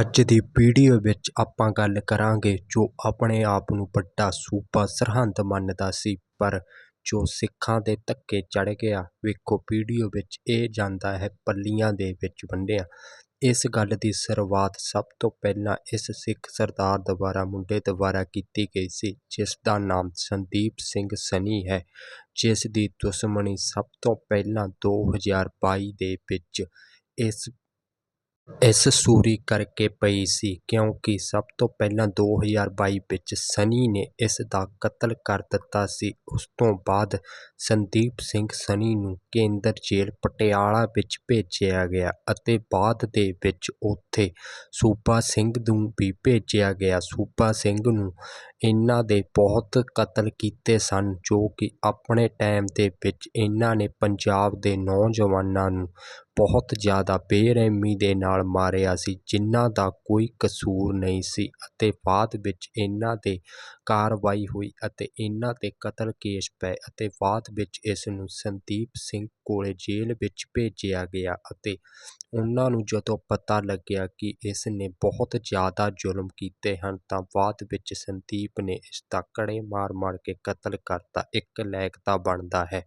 ਅੱਜ ਦੀ ਵੀਡੀਓ ਵਿੱਚ ਆਪਾਂ ਗੱਲ ਕਰਾਂਗੇ ਜੋ ਆਪਣੇ ਆਪ ਨੂੰ ਵੱਡਾ ਸੂਬਾ ਸਰਹੰਦ ਮੰਨਦਾ ਸੀ, ਪਰ ਜੋ ਸਿੱਖਾਂ ਦੇ ਧੱਕੇ ਚੜ੍ਹ ਗਿਆ, ਵੇਖੋ ਵੀਡੀਓ ਵਿੱਚ ਇਹ ਜਾਂਦਾ ਹੈ ਪੱਲੀਆਂ ਦੇ ਵਿੱਚ ਵੰਡਿਆ। ਇਸ ਗੱਲ ਦੀ ਸ਼ੁਰੂਆਤ ਸਭ ਤੋਂ ਪਹਿਲਾਂ ਇਸ ਸਿੱਖ ਸਰਦਾਰ ਦੁਆਰਾ, ਮੁੰਡੇ ਦੁਆਰਾ ਕੀਤੀ ਗਈ ਸੀ, ਜਿਸ ਦਾ ਨਾਮ ਸੰਦੀਪ ਸਿੰਘ ਸਨੀ ਹੈ, ਜਿਸ ਦੀ ਦੁਸ਼ਮਣੀ ਸਭ ਤੋਂ ਪਹਿਲਾਂ 2022 ਦੇ ਵਿੱਚ ਇਸ ਇਸ ਸੂਰੀ ਕਰਕੇ ਪਈ ਸੀ ਕਿਉਂਕਿ ਸਭ ਤੋਂ ਪਹਿਲਾਂ 2022 ਵਿੱਚ ਸਨੀ ਨੇ ਇਸ ਦਾ ਕਤਲ ਕਰ ਦਿੱਤਾ ਸੀ। ਉਸ ਤੋਂ ਬਾਅਦ ਸੰਦੀਪ ਸਿੰਘ ਸਨੀ ਨੂੰ ਕੇਂਦਰ ਜੇਲ੍ਹ ਪਟਿਆਲਾ ਵਿੱਚ ਭੇਜਿਆ ਗਿਆ ਅਤੇ ਬਾਅਦ ਦੇ ਵਿੱਚ ਉੱਥੇ ਸੂਬਾ ਸਿੰਘ ਨੂੰ ਵੀ ਭੇਜਿਆ ਗਿਆ। ਸੂਬਾ ਸਿੰਘ ਨੂੰ ਇਹਨਾਂ ਦੇ ਬਹੁਤ ਕਤਲ ਕੀਤੇ ਸਨ, ਜੋ ਕਿ ਆਪਣੇ ਟਾਈਮ ਦੇ ਵਿੱਚ ਇਹਨਾਂ ਨੇ ਪੰਜਾਬ ਦੇ ਨੌਜਵਾਨਾਂ ਨੂੰ ਬਹੁਤ ਜ਼ਿਆਦਾ ਬੇਰਹਿਮੀ ਦੇ ਨਾਲ ਮਾਰਿਆ ਸੀ, ਜਿਨ੍ਹਾਂ ਦਾ ਕੋਈ ਕਸੂਰ ਨਹੀਂ ਸੀ ਅਤੇ ਬਾਅਦ ਵਿੱਚ ਇਹਨਾਂ 'ਤੇ ਕਾਰਵਾਈ ਹੋਈ ਅਤੇ ਇਹਨਾਂ 'ਤੇ ਕਤਲ ਕੇਸ ਪਏ ਅਤੇ ਬਾਅਦ ਵਿੱਚ ਇਸ ਨੂੰ ਸੰਦੀਪ ਸਿੰਘ ਕੋਲੇ ਜੇਲ੍ਹ ਵਿੱਚ ਭੇਜਿਆ ਗਿਆ ਅਤੇ ਉਹਨਾਂ ਨੂੰ ਜਦੋਂ ਪਤਾ ਲੱਗਿਆ ਕਿ ਇਸ ਨੇ ਬਹੁਤ ਜ਼ਿਆਦਾ ਜ਼ੁਲਮ ਕੀਤੇ ਹਨ ਤਾਂ ਬਾਅਦ ਵਿੱਚ ਸੰਦੀਪ ਨੇ ਇਸ ਦਾ ਕੜੇ ਮਾਰ ਮਾਰ ਕੇ ਕਤਲ ਕਰਤਾ। ਇੱਕ ਲਾਇਕ ਤਾਂ ਬਣਦਾ ਹੈ।